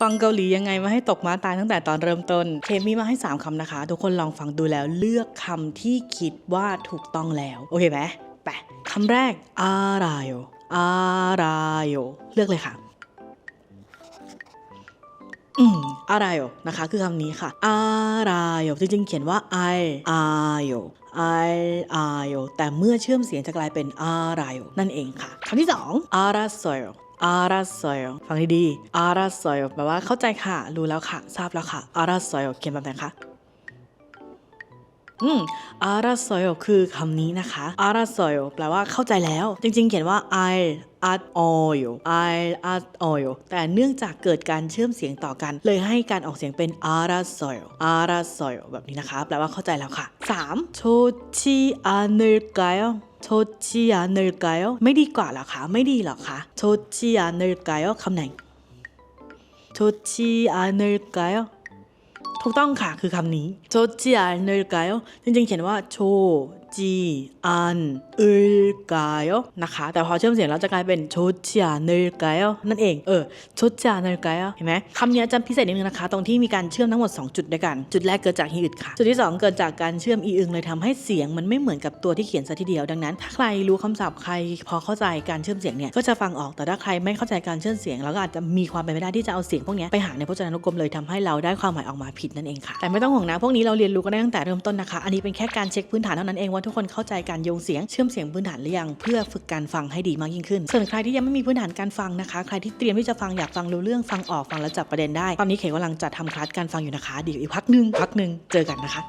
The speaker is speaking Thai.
ฟังเกาหลียังไงมาให้ตกม้าตายตั้งแต่ตอนเริ่มต้นเคมีมาให้ 3คำนะคะ ทุกคนลองฟังดูแล้วเลือกคำที่คิดว่าถูกต้องแล้ว โอเคไหมไปคำแรกอารายโออารายโอเลือกเลยค่ะอืมอารายโอนะคะ คือคำนี้ค่ะอารายโอจริงๆ เขียนว่า I ออายโอ I อายโอแต่เมื่อเชื่อมเสียงจะกลายเป็นอารายโอนั่นเองค่ะคำที่สองอาราโซโย อาราซอยฟังดีๆอาราซอยแปลว่าเข้าใจค่ะ รู้แล้วค่ะ ทราบแล้วค่ะอาราซอยเขียนแบบไหนคะอืมอาราซอยคือคำนี้นะคะอาราซอยแปลว่าเข้าใจแล้ว จริงๆ เขียนว่า I add oil I add oil แต่เนื่องจากเกิดการเชื่อมเสียงต่อกัน เลยให้การออกเสียงเป็นอาร soil อาร soil แบบนี้นะคะ แปลว่าเข้าใจแล้วค่ะ 3. โชชิอาเนกาย 좋지 않을까요 ไม่ดีกว่าเหรอคะ ไม่ดีเหรอคะ좋지 않을까요คำไหน좋지 않을까요 ถูกต้องค่ะ คือคำนี้โจจีอันเนลกายจริงๆ เขียนว่าโช จีอันเอลกายนะคะ แต่พอเชื่อมเสียงแล้วจะกลายเป็นโชจีอันเนลกายนั่นเองเออโชจีอันเนลกายเห็นไหมคำนี้จะพิเศษนิดนึงนะคะ ตรงที่มีการเชื่อมทั้งหมด 2 จุดด้วยกัน จุดแรกเกิดจากฮีอึดค่ะ จุดที่ 2 เกิดจากการเชื่อมอีอึงเลยทำให้เสียงมันไม่เหมือนกับตัวที่เขียนซะทีเดียวดังนั้น ถ้าใครรู้คำศัพท์ใครพอเข้าใจการเชื่อมเสียงเนี่ยก็จะฟังออกแต่ถ้าใครไม่เข้าใจการเชื่อมเสียงเราก็อาจจะมีความเป็นไปได้ที่จะเอาเสียงพวกนี้ไปหาในพจนานุกรมเลยทำให้เราได้ความหมายออกมาผิดนั่นเองค่ะแต่ไม่ต้องห่วงนะพวกนี้เราเรียนรู้กันได้ตั้งแต่เริ่มต้นนะคะ อันนี้เป็นแค่การเช็คพื้นฐานเท่านั้นเองว่าทุกคนเข้าใจการโยงเสียงเชื่อมเสียงพื้นฐานหรือยังเพื่อฝึกการฟังให้ดีมากยิ่งขึ้น ส่วนใครที่ยังไม่มีพื้นฐานการฟังนะคะ ใครที่เตรียมที่จะฟังอยากฟังรู้เรื่องฟังออกฟังแล้วจับประเด็นได้ ตอนนี้เขกำลังจัดทำคลาสการฟังอยู่นะคะเดี๋ยวอีกพักหนึ่งพักหนึ่งเจอกันนะคะ